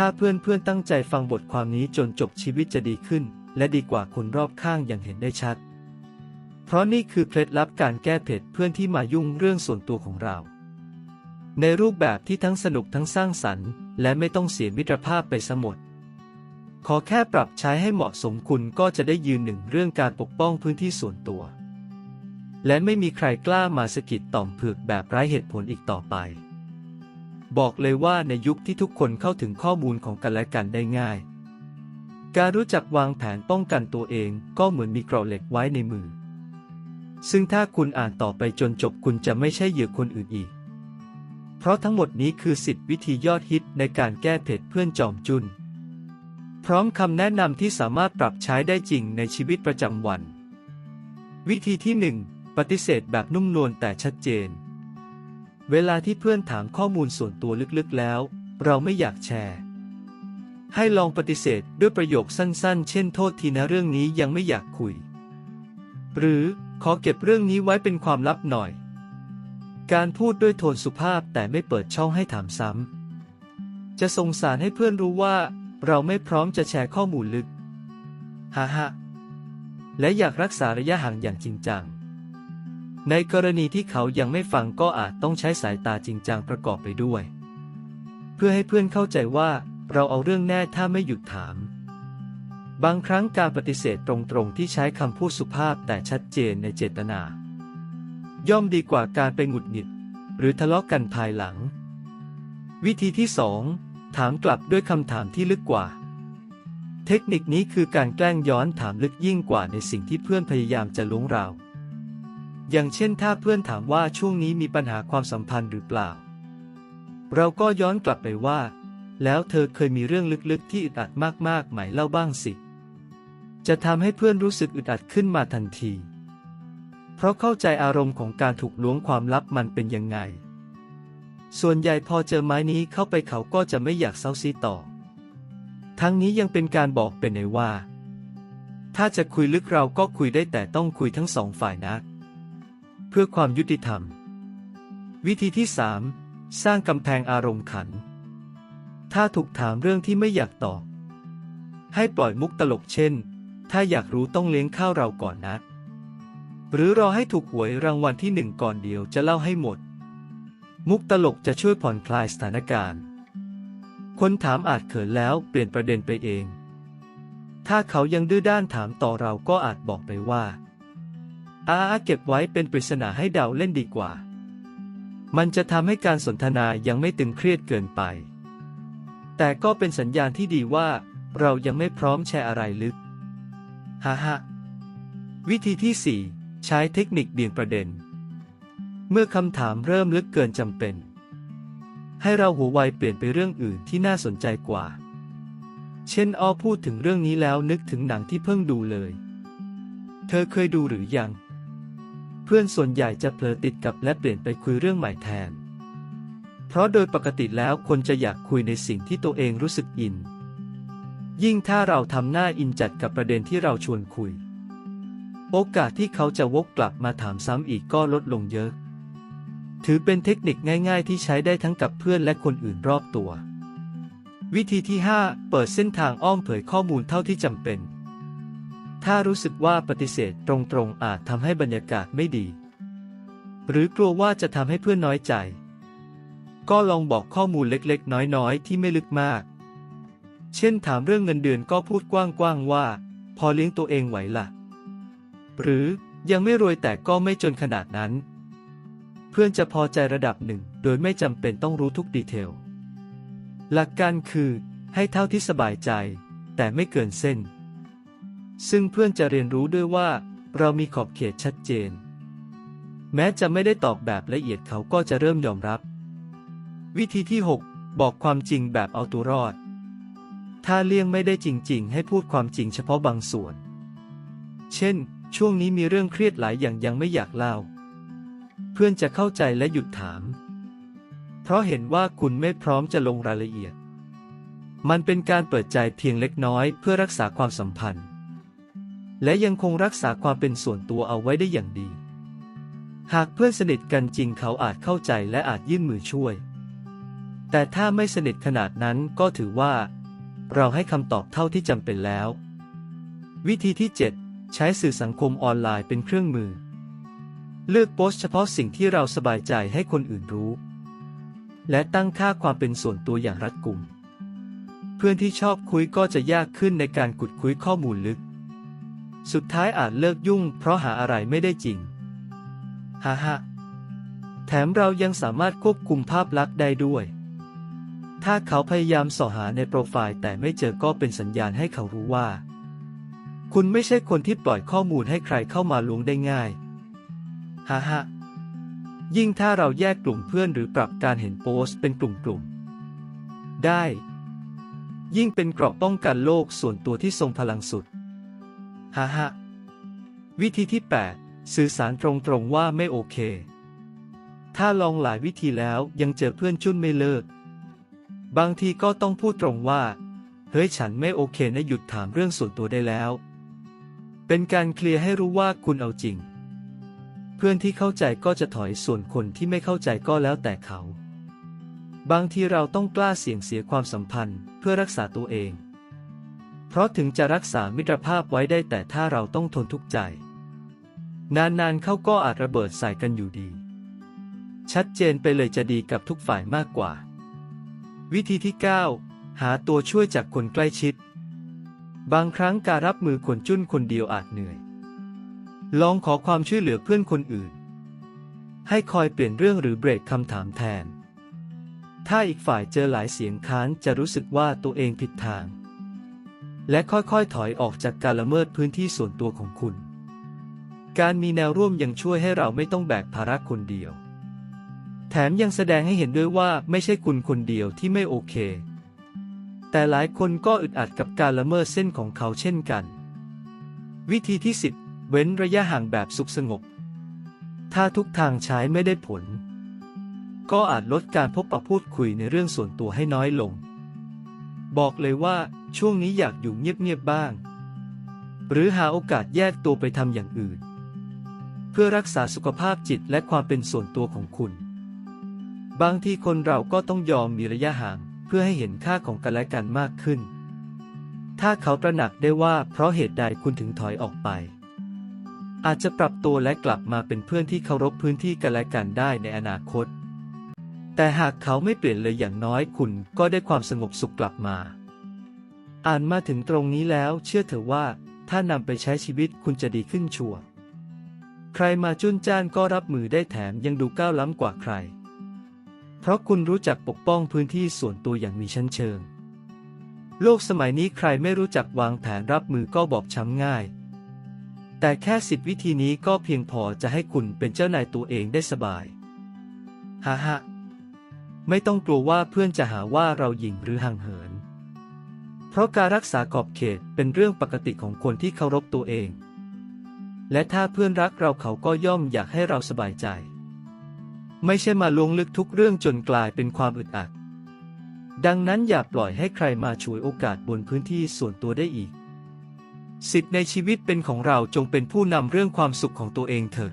ถ้าเพื่อนเพื่อนตั้งใจฟังบทความนี้จนจบชีวิตจะดีขึ้น และดีกว่าคนรอบข้างอย่างเห็นได้ชัด เพราะนี่คือเคล็ดลับการแก้เผ็ดเพื่อนที่มายุ่งเรื่องส่วนตัวของเรา ในรูปแบบที่ทั้งสนุกทั้งสร้างสรรค์ และไม่ต้องเสียมิตรภาพไปสมดขอแค่ปรับใช้ให้เหมาะสมคุณก็จะได้ยืนหนึ่งเรื่องการปกป้องพื้นที่ส่วนตัว และไม่มีใครกล้ามาสะกิดต่อมเผือกแบบไร้เหตุผลอีกต่อไป บอกเลยว่าในยุคที่ทุกคนเข้าถึงข้อมูลของกันและกันได้ง่าย การรู้จักวางแผนป้องกันตัวเองก็เหมือนมีเกราะเหล็กไว้ในมือ ซึ่งถ้าคุณอ่านต่อไปจนจบคุณจะไม่ใช่เหยื่อคนอื่นอีก เพราะทั้งหมดนี้คือสิทธิวิธียอดฮิตในการแก้เผ็ดเพื่อนจอมจุน พร้อมคำแนะนำที่สามารถปรับใช้ได้จริงในชีวิตประจำวัน วิธีที่ 1 ปฏิเสธแบบนุ่มนวลแต่ชัดเจน เวลาที่เพื่อนถามข้อมูลส่วนตัวลึกๆแล้ว เราไม่อยากแชร์ ให้ลองปฏิเสธด้วยประโยคสั้นๆ เช่นโทษทีนะเรื่องนี้ยังไม่อยากคุย หรือขอเก็บเรื่องนี้ไว้เป็นความลับหน่อย การพูดด้วยโทนสุภาพแต่ไม่เปิดช่องให้ถามซ้ำ จะส่งสารให้เพื่อนรู้ว่า เราไม่พร้อมจะแชร์ข้อมูลลึก ฮ่าฮและอยากรักษาระยะห่างอย่างจริงจัง ในกรณีที่เขายังไม่ฟังก็อาจต้องใช้สายตาจริงจังประกอบไปด้วย เพื่อให้เพื่อนเข้าใจว่าเราเอาเรื่องแน่ถ้าไม่หยุดถาม บางครั้งการปฏิเสธตรงๆ ที่ใช้คำพูดสุภาพแต่ชัดเจนในเจตนา ย่อมดีกว่าการไปหงุดหงิด หรือทะเลาะกันภายหลัง วิธีที่สองถามกลับด้วยคำถามที่ลึกกว่า เทคนิคนี้คือการแกล้งย้อนถามลึกยิ่งกว่าในสิ่งที่เพื่อนพยายามจะล้วงเรา อย่างเช่นถ้าเพื่อนถามว่าช่วงนี้มีปัญหาความสัมพันธ์หรือเปล่า เราก็ย้อนกลับไปว่า แล้วเธอเคยมีเรื่องลึกๆ ที่อึดอัดมากๆไหมเล่าบ้างสิ จะทำให้เพื่อนรู้สึกอึดอัดขึ้นมาทันที เพราะเข้าใจอารมณ์ของการถูกล้วงความลับมันเป็นยังไง ส่วนใหญ่พอเจอไม้นี้เข้าไปเขาก็จะไม่อยากเซาซีต่อ ทั้งนี้ยังเป็นการบอกเป็นในว่า ถ้าจะคุยลึกเราก็คุยได้แต่ต้องคุยทั้งสองฝ่ายนะ เพื่อความยุติธรรม วิธีที่ 3 สร้างกำแพงอารมณ์ขัน ถ้าถูกถามเรื่องที่ไม่อยากตอบ ให้ปล่อยมุกตลกเช่น ถ้าอยากรู้ต้องเลี้ยงข้าวเราก่อนนะ หรือรอให้ถูกหวยรางวัลที่หนึ่งก่อนเดียวจะเล่าให้หมด มุกตลกจะช่วยผ่อนคลายสถานการณ์คนถามอาจเขินแล้วเปลี่ยนประเด็นไปเอง ถ้าเขายังดื้อด้านถามต่อเราก็อาจบอกไปว่า อาเก็บไว้เป็นปริศนาให้เดาเล่นดีกว่า มันจะทำให้การสนทนายังไม่ตึงเครียดเกินไป แต่ก็เป็นสัญญาณที่ดีว่า เรายังไม่พร้อมแชร์อะไรลึกฮ่าฮ่าวิธีที่ 4 ใช้เทคนิคเบี่ยงประเด็น เมื่อคำถามเริ่มลึกเกินจำเป็น ให้เราหัวไวเปลี่ยนไปเรื่องอื่นที่น่าสนใจกว่า เช่นอ้อพูดถึงเรื่องนี้แล้วนึกถึงหนังที่เพิ่งดูเลย เธอเคยดูหรือยัง เพื่อนส่วนใหญ่จะเผลอติดกับและเปลี่ยนไปคุยเรื่องใหม่แทน เพราะโดยปกติแล้วคนจะอยากคุยในสิ่งที่ตัวเองรู้สึกอิน ยิ่งถ้าเราทำหน้าอินจัดกับประเด็นที่เราชวนคุย โอกาสที่เขาจะวกกลับมาถามซ้ำอีกก็ลดลงเยอะ ถือเป็นเทคนิคง่าย ๆ ที่ใช้ได้ทั้งกับเพื่อนและคนอื่นรอบตัว วิธีที่ 5 เปิดเส้นทางอ้อมเผยข้อมูลเท่าที่จำเป็น ถ้ารู้สึกว่าปฏิเสธตรงๆอาจทำให้บรรยากาศไม่ดี หรือกลัวว่าจะทำให้เพื่อนน้อยใจ ก็ลองบอกข้อมูลเล็กๆ น้อยๆ ที่ไม่ลึกมาก เช่นถามเรื่องเงินเดือนก็พูดกว้างๆว่า พอเลี้ยงตัวเองไหวล่ะ หรือยังไม่รวยแต่ก็ไม่จนขนาดนั้น เพื่อนจะพอใจระดับหนึ่ง โดยไม่จำเป็นต้องรู้ทุกดีเทล หลักการคือ ให้เท่าที่สบายใจ แต่ไม่เกินเส้น ซึ่งเพื่อนจะเรียนรู้ด้วยว่า เรามีขอบเขตชัดเจน แม้จะไม่ได้ตอบแบบละเอียดเขาก็จะเริ่มยอมรับ วิธีที่ 6 บอกความจริงแบบเอาตัวรอด ถ้าเลี่ยงไม่ได้จริง ๆ ให้พูดความจริงเฉพาะบางส่วน เช่น ช่วงนี้มีเรื่องเครียดหลายอย่างยังไม่อยากเล่า เพื่อนจะเข้าใจและหยุดถาม เพราะเห็นว่าคุณไม่พร้อมจะลงรายละเอียด มันเป็นการเปิดใจเพียงเล็กน้อยเพื่อรักษาความสัมพันธ์ และยังคงรักษาความเป็นส่วนตัวเอาไว้ได้อย่างดี หากเพื่อนสนิทกันจริงเขาอาจเข้าใจและอาจยื่นมือช่วย แต่ถ้าไม่สนิทขนาดนั้นก็ถือว่า เราให้คำตอบเท่าที่จำเป็นแล้ว วิธีที่ 7 ใช้สื่อสังคมออนไลน์เป็นเครื่องมือ เลือกโพสต์เฉพาะสิ่งที่เราสบายใจให้คนอื่นรู้ และตั้งค่าความเป็นส่วนตัวอย่างรัดกุม เพื่อนที่ชอบคุยก็จะยากขึ้นในการขุดคุยข้อมูลลึก สุดท้ายอาจเลิกยุ่ง เพราะหาอะไรไม่ได้จริงฮ่าฮ่าแถมเรายังสามารถควบคุมภาพลักษณ์ได้ด้วย ถ้าเขาพยายามส่อหาในโปรไฟล์แต่ไม่เจอก็เป็นสัญญาณให้เขารู้ว่า คุณไม่ใช่คนที่ปล่อยข้อมูลให้ใครเข้ามาล้วงได้ง่ายฮ่าฮ่ายิ่งถ้าเราแยกกลุ่มเพื่อนหรือปรับการเห็นโพสต์เป็นกลุ่มๆ ได้ ยิ่งเป็นเกราะป้องกันโลกส่วนตัวที่ทรงพลังสุด ฮ่าฮ่าวิธีที่ 8 สื่อสารตรงๆว่าไม่โอเค ถ้าลองหลายวิธีแล้วยังเจอเพื่อนจุ้นไม่เลิก บางทีก็ต้องพูดตรงว่า เฮ้ยฉันไม่โอเคนะหยุดถามเรื่องส่วนตัวได้แล้ว เป็นการเคลียร์ให้รู้ว่าคุณเอาจริง เพื่อนที่เข้าใจก็จะถอยส่วนคนที่ไม่เข้าใจก็แล้วแต่เขา บางทีเราต้องกล้าเสี่ยงเสียความสัมพันธ์เพื่อรักษาตัวเอง เพราะถึงจะรักษามิตรภาพไว้ได้แต่ถ้าเราต้องทนทุกข์ใจ นานๆเข้าก็อาจระเบิดใส่กันอยู่ดี ชัดเจนไปเลยจะดีกับทุกฝ่ายมากกว่า วิธีที่ 9 หาตัวช่วยจากคนใกล้ชิด บางครั้งการรับมือคนจุ้นคนเดียวอาจเหนื่อย ลองขอความช่วยเหลือเพื่อนคนอื่น ให้คอยเปลี่ยนเรื่องหรือเบรกคำถามแทน ถ้าอีกฝ่ายเจอหลายเสียงค้านจะรู้สึกว่าตัวเองผิดทาง และค่อยๆ ถอยออกจากการละเมิดพื้นที่ส่วนตัวของคุณ การมีแนวร่วมยังช่วยให้เราไม่ต้องแบกภาระคนเดียว แถมยังแสดงให้เห็นด้วยว่าไม่ใช่คุณคนเดียวที่ไม่โอเค แต่หลายคนก็อึดอัดกับการละเมิดเส้นของเขาเช่นกัน วิธีที่ 10 เว้นระยะห่างแบบสุขสงบ ถ้าทุกทางใช้ไม่ได้ผล ก็อาจลดการพบปะพูดคุยในเรื่องส่วนตัวให้น้อยลง บอกเลยว่า ช่วงนี้อยากอยู่เงียบๆบ้าง หรือหาโอกาสแยกตัวไปทำอย่างอื่น เพื่อรักษาสุขภาพจิตและความเป็นส่วนตัวของคุณ บางทีคนเราก็ต้องยอมมีระยะห่างเพื่อให้เห็นค่าของกันและกันมากขึ้น ถ้าเขาตระหนักได้ว่าเพราะเหตุใดคุณถึงถอยออกไป อาจจะปรับตัวและกลับมาเป็นเพื่อนที่เคารพพื้นที่กันและกันได้ในอนาคต แต่หากเขาไม่เปลี่ยนเลยอย่างน้อยคุณก็ได้ความสงบสุขกลับมา อ่านมาถึงตรงนี้แล้วเชื่อเถอะว่า ถ้านำไปใช้ชีวิตคุณจะดีขึ้นชัวร์ใครมาจุนจ้านก็รับมือได้แถมยังดูก้าวล้ำกว่าใคร เพราะคุณรู้จักปกป้องพื้นที่ส่วนตัวอย่างมีชั้นเชิง โลกสมัยนี้ใครไม่รู้จักวางแผนรับมือก็บอกช้ำง่าย แต่แค่สิบวิธีนี้ก็เพียงพอจะให้คุณเป็นเจ้านายตัวเองได้สบายฮ่าฮ่าไม่ต้องกลัวว่าเพื่อนจะหาว่าเราหยิ่งหรือห่างเหิน เพราะการรักษาขอบเขตเป็นเรื่องปกติของคนที่เคารพตัวเอง และถ้าเพื่อนรักเราเขาก็ย่อมอยากให้เราสบายใจ ไม่ใช่มาลวงลึกทุกเรื่องจนกลายเป็นความอึดอัด ดังนั้นอย่าปล่อยให้ใครมาฉวยโอกาสบนพื้นที่ส่วนตัวได้อีก สิทธิ์ในชีวิตเป็นของเราจงเป็นผู้นำเรื่องความสุขของตัวเองเถอะ